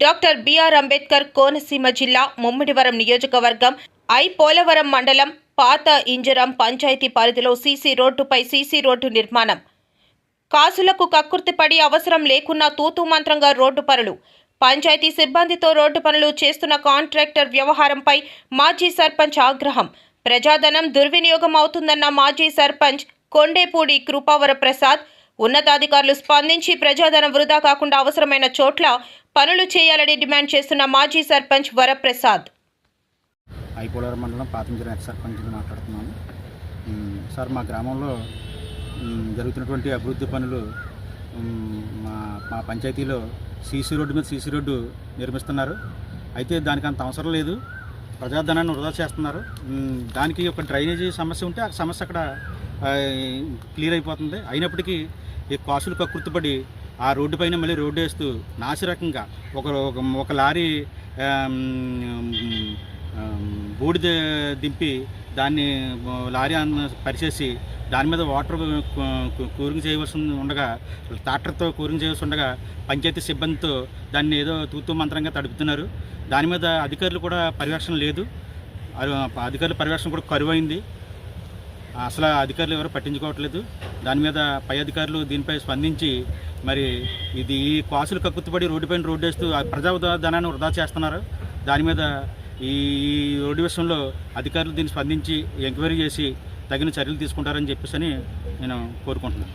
Doctor BR Ambedkar Konaseema జిల్లా ముమ్మిడివరం నియోజకవర్గం I Polavaram మండలం పాత ఇంజరం పంచాయతీ పరిధిలో సీసీ రోడ్డుపై సీసీ రోడ్డు నిర్మాణం. కాసులకు కక్కుర్తిపడి అవసరం లేకున్నా తూతూ మంత్రంగా రోడ్డు పనులు. పంచాయతీ సిబ్బందితో రోడ్డు పనులు చేస్తున్న కాంట్రాక్టర్ వ్యవహారంపై మాజీ సర్పంచ్ ఆగ్రహం. ప్రజాధనం దుర్వినియోగం అవుతుందన్న మాజీ సర్పంచ్ కొండేపూడి కృపావర ప్రసాద్ ఉన్నతాధికారులు స్పందించి ప్రజాధనం వృధా కాకుండా అవసరమైన చోట్ల పనులు చేయాలని డిమాండ్ చేస్తున్న మాజీ సర్పంచ్ వరప్రసాద్. ఐపోలవరం మండలం పాతంజరం ఎక్స్ సర్పంచ్ మాట్లాడుతున్నాను. సార్ మా గ్రామంలో జరుగుతున్నటువంటి అభివృద్ధి పనులు మా మా పంచాయతీలో సీసీ రోడ్డు మీద సీసీ రోడ్డు నిర్మిస్తున్నారు. అయితే దానికి అంత అవసరం లేదు. ప్రజాధనాన్ని వృధా చేస్తున్నారు. దానికి ఒక డ్రైనేజీ సమస్య ఉంటే ఆ సమస్య అక్కడ క్లియర్ అయిపోతుంది. అయినప్పటికీ ఈ కాసులు కక్కుర్తిపడి ఆ రోడ్డు పైన మళ్ళీ రోడ్డు వేస్తూ నాసిరకంగా ఒక ఒక- ఒక లారీ బూడిద దింపి దాన్ని లారీ పరిచేసి దాని మీద వాటర్ కూరింగ్ చేయవలసి ఉండగా ట్రాక్టర్తో కూరింగ్ చేయవలసి ఉండగా పంచాయతీ సిబ్బందితో దాన్ని ఏదో తూతూ మంత్రంగా తడుపుతున్నారు. దాని మీద అధికారులు కూడా పర్యవేక్షణ లేదు. అధికారుల పర్యవేక్షణ కూడా కరువైంది. అసలు అధికారులు ఎవరు పట్టించుకోవట్లేదు. దాని మీద పై అధికారులు దీనిపై స్పందించి మరి ఇది ఈ కాసులు కక్కుతుపడి రోడ్డుపైన రోడ్డు వేస్తూ ప్రజా ధనాన్ని వృధా చేస్తున్నారు. దాని మీద ఈ రోడ్డు విషయంలో అధికారులు దీన్ని స్పందించి ఎంక్వైరీ చేసి తగిన చర్యలు తీసుకుంటారని చెప్పేసి నేను కోరుకుంటున్నాను.